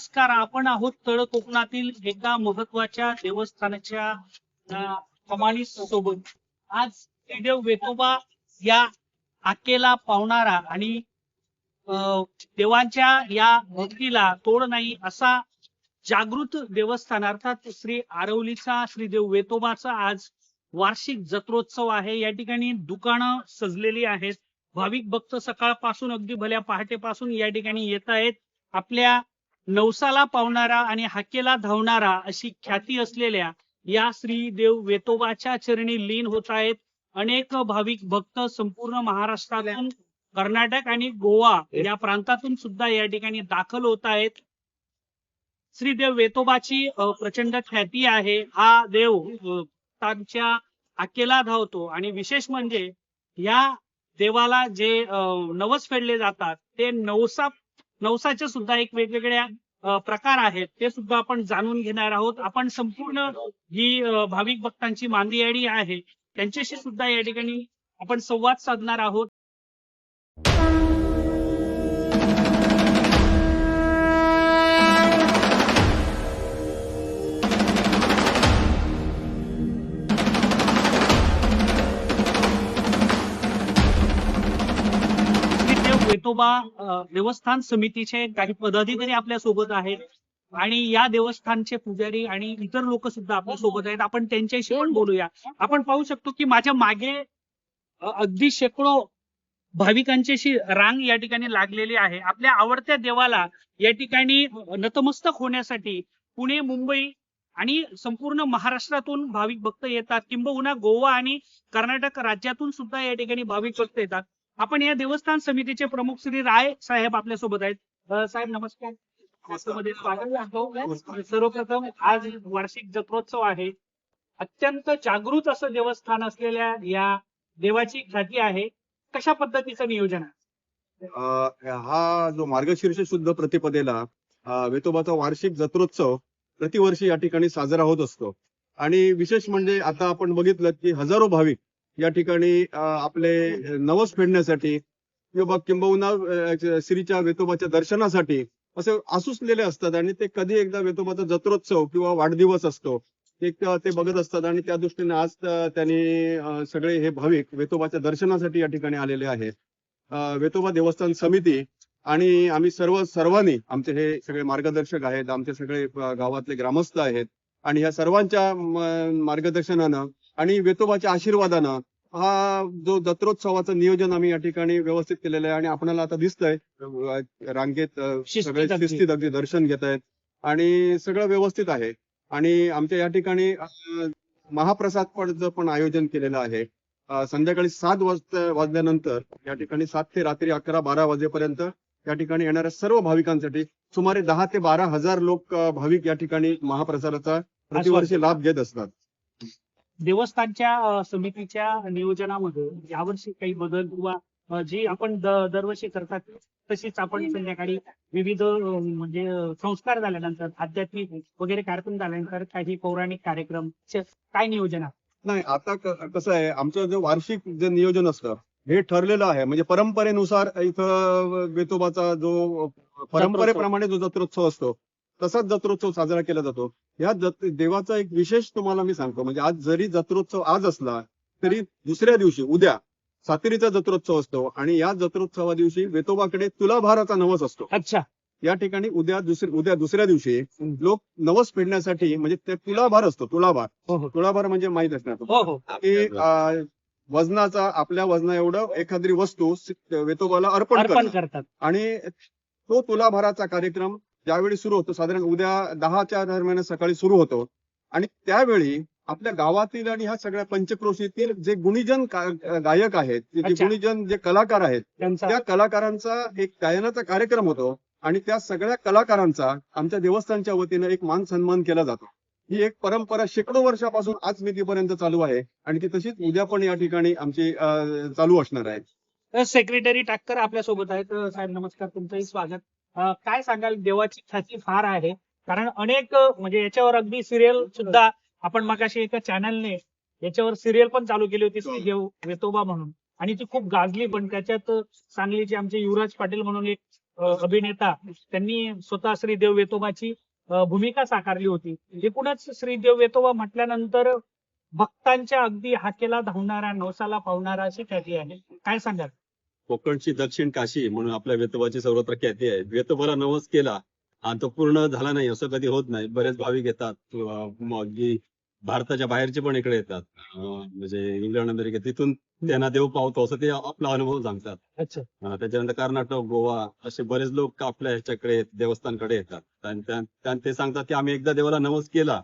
नमस्कार आपण आहोत तळ कोकणातील एका महत्त्वाच्या देवस्थानाच्या अं, कमानी सोबत आज श्रीदेव वेतोबा या आकेला पावणारा आणि देवांच्या या भक्तीला तोड नाही असा जागृत देवस्थान अर्थात श्री आरवलीचा श्रीदेव वेतोबाचा आज वार्षिक जत्रोत्सव आहे. या ठिकाणी दुकानं सजलेली आहेत. भाविक भक्त सकाळपासून अगदी भल्या पहाटेपासून या ठिकाणी येत आहेत. आपल्या नवसाला पावणारा आणि हाकेला धावणारा अशी ख्याती असलेल्या या श्री देव वेतोबाच्या चरणी लीन होत आहेत. अनेक भाविक भक्त संपूर्ण महाराष्ट्रातून कर्नाटक आणि गोवा या प्रांतातून सुद्धा या ठिकाणी दाखल होत आहेत. श्री देव वेतोबाची प्रचंड ख्याती आहे. हा देव त्यांच्या आकेला धावतो आणि विशेष म्हणजे या देवाला जे नवस फेडले जातात ते नवसा नवसाचे सुद्धा एक वेगवेगळ्या प्रकार आहेत. ते सुद्धा आपण जाणून घेणार आहोत. आपण संपूर्ण जी भाविक भक्तांची मांदियाळी आहे. त्यांच्याशी सुद्धा या ठिकाणी आपण संवाद साधणार आहोत. वेतोबा देवस्थान समितीचे काही पदाधिकारी आपल्यासोबत आहेत. आणि या देवस्थानचे पुजारी आणि इतर लोक सुद्धा आपल्यासोबत आहेत. आपण त्यांच्याशी पण बोलूया. आपण पाहू शकतो की माझ्या मागे अगदी शेकडो भाविकांच्याशी रांग या ठिकाणी लागलेली आहे. आपल्या आवडत्या देवाला या ठिकाणी नतमस्तक होण्यासाठी पुणे मुंबई आणि संपूर्ण महाराष्ट्रातून भाविक भक्त येतात. किंबहुना गोवा आणि कर्नाटक राज्यातून सुद्धा या ठिकाणी भाविक भक्त येतात. आपण या देवस्थान समितीचे प्रमुख श्री राय साहेब आपल्यासोबत आहेत साहेब नमस्कार. सर्वप्रथम आज वार्षिक जत्रोत्सव आहे. अत्यंत जागृत असं देवस्थान असलेल्या या देवाची ख्याती आहे. कशा पद्धतीचं नियोजन आहे? हा जो मार्गशीर्ष शुद्ध प्रतिपदेला वेतोबाचा वार्षिक जत्रोत्सव प्रतिवर्षी या ठिकाणी साजरा होत असतो. आणि विशेष म्हणजे आता आपण बघितलं की हजारो भाविक या ठिकाणी आपले नवस फेडण्यासाठी किंवा किंबहुना श्रीच्या वेतोबाच्या दर्शनासाठी असे आसुसलेले असतात आणि ते कधी एकदा वेतोबाचा जत्रोत्सव किंवा वाढदिवस असतो ते ते बघत असतात आणि त्या दृष्टीने आज त्यांनी सगळे हे भाविक वेतोबाच्या दर्शनासाठी या ठिकाणी आलेले आहेत वेतोबा देवस्थान समिती आणि आम्ही सर्व सर्वांनी आमचे हे सगळे मार्गदर्शक आहेत आमचे सगळे गावातले ग्रामस्थ आहेत आणि ह्या सर्वांच्या मार्गदर्शनानं आणि वेतोबाच्या आशीर्वादानं हा जो जत्रोत्सवाचं नियोजन आम्ही या ठिकाणी व्यवस्थित केलेलं आहे. आणि आपल्याला आता दिसतंय रांगेत सगळे अगदी. शिस्तीत अगदी दर्शन घेत आहेत. आणि सगळं व्यवस्थित आहे. आणि आमच्या या ठिकाणी अ, महाप्रसादचं पण आयोजन केलेलं आहे. संध्याकाळी सात वाजता वाजल्यानंतर या ठिकाणी सात ते रात्री अकरा बारा वाजेपर्यंत या ठिकाणी येणाऱ्या सर्व भाविकांसाठी सुमारे दहा ते बारा हजार लोक भाविक या ठिकाणी महाप्रसादाचा प्रतिवर्षी लाभ घेत असतात. देवस्थानच्या समितीच्या नियोजनामध्ये यावर्षी काही बदल किंवा जी आपण दरवर्षी करतात तशीच आपण संध्याकाळी विविध म्हणजे संस्कार झाल्यानंतर आध्यात्मिक वगैरे कार्यक्रम झाल्यानंतर काही पौराणिक कार्यक्रम काय नियोजन आहे? नाही आता कसं आहे आमचं जे वार्षिक जे नियोजन असतं हे ठरलेलं आहे. म्हणजे परंपरेनुसार इथं वेतोबाचा जो परंपरेप्रमाणे जो जत्रोत्सव असतो तसाच जत्रोत्सव साजरा केला जातो. या देवाचा एक विशेष तुम्हाला मी सांगतो. म्हणजे आज जरी जत्रोत्सव आज असला तरी दुसऱ्या दिवशी उद्या सातेरीचा जत्रोत्सव असतो. आणि या जत्रोत्सवा दिवशी वेतोबाकडे तुलाभाराचा नवस असतो. अच्छा. या ठिकाणी उद्या दुसरी उद्या दुसऱ्या दिवशी लोक नवस फेडण्यासाठी म्हणजे ते तुलाभार असतो तुलाभार. हो हो. तुलाभार म्हणजे माहीत असणार हो की वजनाचा आपल्या वजना एवढं एखादी वस्तू वेतोबाला अर्पण करतात. आणि तो तुलाभाराचा कार्यक्रम ज्यावेळी सुरू होतो साधारण उद्या दहाच्या दरम्यान सकाळी सुरू होतो. आणि त्यावेळी आपल्या गावातील आणि ह्या सगळ्या पंचक्रोशीतील जे गुणीजन गायक आहेत जे. गुणीजन जे कलाकार आहेत त्या कलाकारांचा एक गायनाचा कार्यक्रम होतो. आणि त्या सगळ्या कलाकारांचा आमच्या देवस्थानच्या वतीनं एक मान सन्मान केला जातो. ही एक परंपरा शेकडो वर्षापासून आज मितीपर्यंत चालू आहे. आणि ती तशीच उद्या पण या ठिकाणी आमची चालू असणार आहे. सेक्रेटरी टाक्कर आपल्यासोबत आहेत साहेब नमस्कार. तुमचंही स्वागत. काय सांगाल? देवाची ख्याती फार आहे. कारण अनेक म्हणजे याच्यावर अगदी सिरियल सुद्धा आपण मगाशी एका चॅनलने याच्यावर सिरियल पण चालू केली होती श्री देव वेतोबा म्हणून. आणि ती खूप गाजली पण त्याच्यात सांगलीचे आमचे युवराज पाटील म्हणून एक अभिनेता त्यांनी स्वतः श्री देव वेतोबाची भूमिका साकारली होती. एकूणच श्री देव वेतोबा म्हटल्यानंतर भक्तांच्या अगदी हाकेला धावणारा नवसाला पावणारा अशी ख्याती आहे. काय सांगाल? कोकणची दक्षिण काशी म्हणून आपल्या वेतोबाची सर्वत्र ख्याती आहे. वेतोबाला नवस केला आणि तो पूर्ण झाला नाही असं कधी होत नाही. बरेच भाविक येतात जी भारताच्या बाहेरचे पण इकडे येतात. म्हणजे इंग्लंड अमेरिका तिथून त्यांना देव पावतो असं ते आपला अनुभव सांगतात. त्याच्यानंतर कर्नाटक गोवा असे बरेच लोक आपल्या ह्याच्याकडे देवस्थानकडे येतात. आणि ते सांगतात की आम्ही एकदा देवाला नवस केला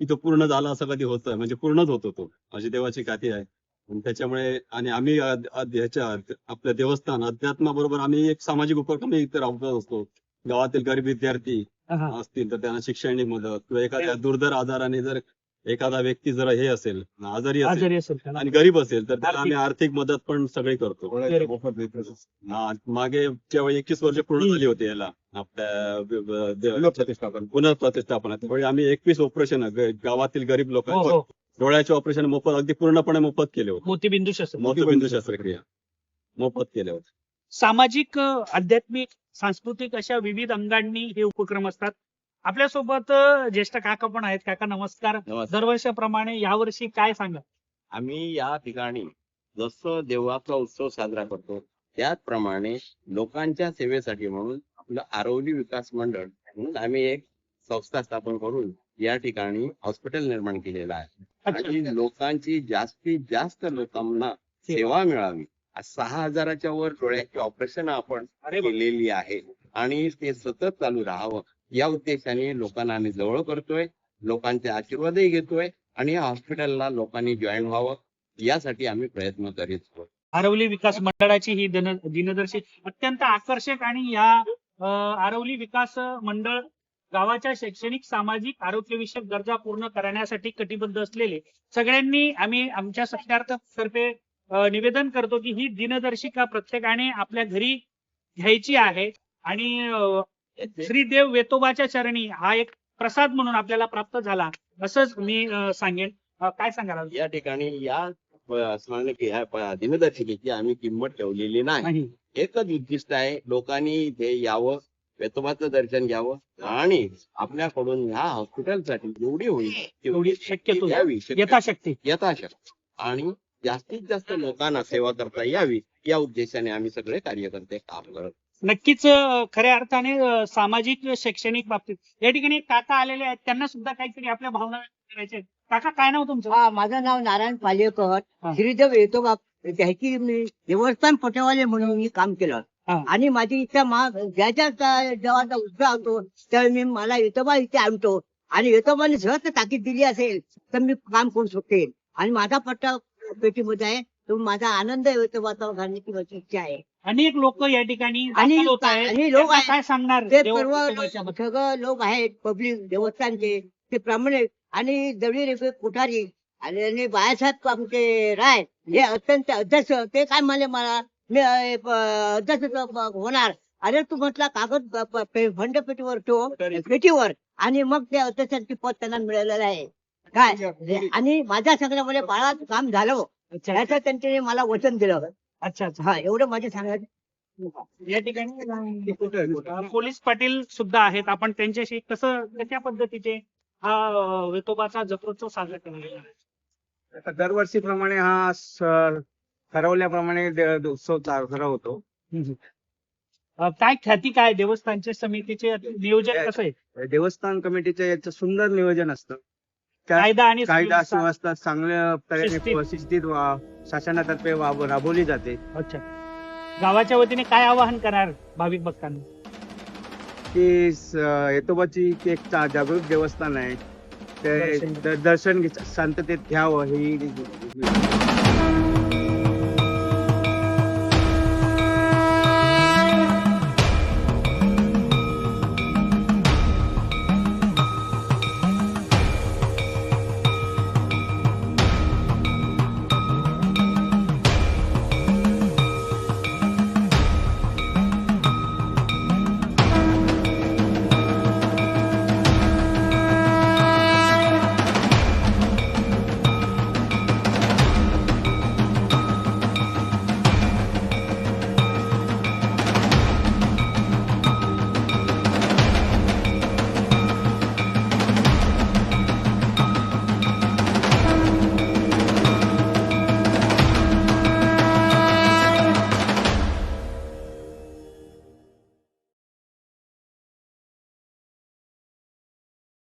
की तो पूर्ण झाला असं कधी होत. म्हणजे पूर्णच होतो तो. अशी देवाची ख्याती आहे. आणि त्याच्यामुळे आणि आम्ही ह्याच्या आपल्या देवस्थान अध्यात्माबरोबर आम्ही एक सामाजिक उपक्रम इथे राबवत असतो. गावातील गरीब विद्यार्थी हा. असतील तर त्यांना शैक्षणिक मदत किंवा एखाद्या दुर्धर आजाराने जर एखादा व्यक्ती जर हे असेल आजारी असेल. आणि गरीब असेल तर त्याला आम्ही आर्थिक. मदत पण सगळी करतो. हा, मागे जेव्हा एकवीस वर्ष पूर्ण झाली होती याला. आपल्या पुनर्प्रतिष्ठापन. पुनर्प्रतिष्ठापना त्यावेळी आम्ही एकवीस ऑपरेशन गावातील गरीब हो लोकांचे हो. डोळ्याचे ऑपरेशन मोफत अगदी पूर्णपणे मोफत केले होते. मोतीबिंदू शस्त्र मोतीबिंदू शस्त्रक्रिया. मोफत केले होते. सामाजिक आध्यात्मिक सांस्कृतिक अशा विविध अंगांनी हे उपक्रम असतात. आपल्यासोबत ज्येष्ठ काका पण आहेत. काका नमस्कार. नमस्कार. दरवर्षाप्रमाणे यावर्षी काय सांगा आम्ही या ठिकाणी जसं देवाचा उत्सव साजरा करतो त्याचप्रमाणे लोकांच्या सेवेसाठी म्हणून आपलं आरवली विकास मंडळ म्हणून आम्ही एक संस्था स्थापन करून या ठिकाणी हॉस्पिटल निर्माण केलेलं आहे. आणि लोकांची जास्तीत जास्त लोकांना सेवा. मिळावी. सहा हजाराच्या वर डोळ्याची ऑपरेशन आपण. केलेली आहे. आणि ते सतत चालू राहावं. या उद्देशाने लोकांना आम्ही जवळ करतोय. लोकांचे आशीर्वादही घेतोय. आणि या हॉस्पिटलला लोकांनी जॉईन व्हावं. यासाठी आम्ही प्रयत्न करीत आहोत. आरवली विकास मंडळाची ही दिन दिनदर्शी अत्यंत आकर्षक आणि या आरवली विकास मंडळ गावाच्या शैक्षणिक सामाजिक आरोग्यविषयक गरजा पूर्ण करण्यासाठी कटिबद्ध असलेले सगळ्यांनी आम्ही आमच्या सत्यार्थ तर्फे निवेदन करतो की ही दिनदर्शिका प्रत्येकाने आपल्या घरी घ्यायची आहे आणि श्री देव वेतोबाच्या चरणी हा एक प्रसाद म्हणून आपल्याला प्राप्त झाला असंच मी सांगेन. काय सांगाल या ठिकाणी या दिनदर्शिकेची आम्ही किंमत ठेवलेली नाही. नाही. एकच उद्दिष्ट आहे लोकांनी इथे यावं वेतोबाचं दर्शन घ्यावं आणि आपल्याकडून ह्या हॉस्पिटलसाठी जेवढी होईल एवढी शक्यतो द्यावी शक्य- यथाशक्ती यथाशक्ती आणि जास्तीत जास्त लोकांना सेवा करता यावी या उद्देशाने आम्ही सगळे कार्यकर्ते काम करत नक्कीच अ, खऱ्या अर्थाने अ, सामाजिक शैक्षणिक बाबतीत या ठिकाणी एक काका आलेले आहेत त्यांना सुद्धा काहीतरी आपल्या भावना व्यक्त करायच्या आहेत. काका काय नाव तुमचं हा माझं नाव नारायण पालेकर हा. श्रीदेव येतो बाप त्याची मी देवस्थान पटवाले म्हणून मी काम केलं. आणि माझी इच्छा मा ज्याच्या देवाचा उत्साह होतो त्यावेळी मी मला येतोबा इथे आणतो. आणि येतोबाने सहज ताकीद दिली असेल तर मी काम करू शकेन आणि माझा पट्टा पेटीमध्ये आहे. तो माझा आनंद येतोबाचा घालण्याची माझी इच्छा आहे. अनेक लोक या ठिकाणी आणि- लोक. काय सांगणार? ते सर्व? सगळं लोक आहेत पब्लिक देवस्थानचे. ते प्रमाणे आणि दवडी रेल्वे कोठारी. आणि आणि बाळासाहेब आमचे राय हे अत्यंत अध्यक्ष ते काय म्हणले मला? मी होणार. अरे तू म्हटला कागद प- प- पे- भंडपेटीवर ठेव पेटीवर. आणि मग ते अध्यक्षांचे पद त्यांना मिळालेलं आहे. काय? आणि माझ्या सगळ्यामध्ये बाळाचं काम झालं. अच्छा याचं त्यांनी मला वचन दिलं. अच्छा अच्छा. हा एवढं माझे सांगायचं. या ठिकाणी पोलीस पाटील सुद्धा आहेत. आपण त्यांच्याशी कसं कशा पद्धतीचे हा वेतोबाचा जत्रोत्सव साजरा केला? आता दरवर्षीप्रमाणे हा ठरवल्याप्रमाणे दे- उत्सव खरा होतो. अ, काय ख्याती काय? देवस्थानच्या समितीचे नियोजन कसं आहे? देवस्थान कमिटीचं याचं सुंदर नियोजन असतं. त्या कायदा आणि कायदा सुव्यवस्था- सुव्यवस्था चांगल्या शिस्तीत. तऱ्हेने शिस्तीत वा- शासनातर्फे राबवली जाते. अच्छा. गावाच्या वतीने काय आवाहन करणार भाविक भक्तांना? की स- येतोबाची एक चा- जागृत देवस्थान आहे. ते दर्शन. द- दर्शन घे- शांततेत घ्यावं ही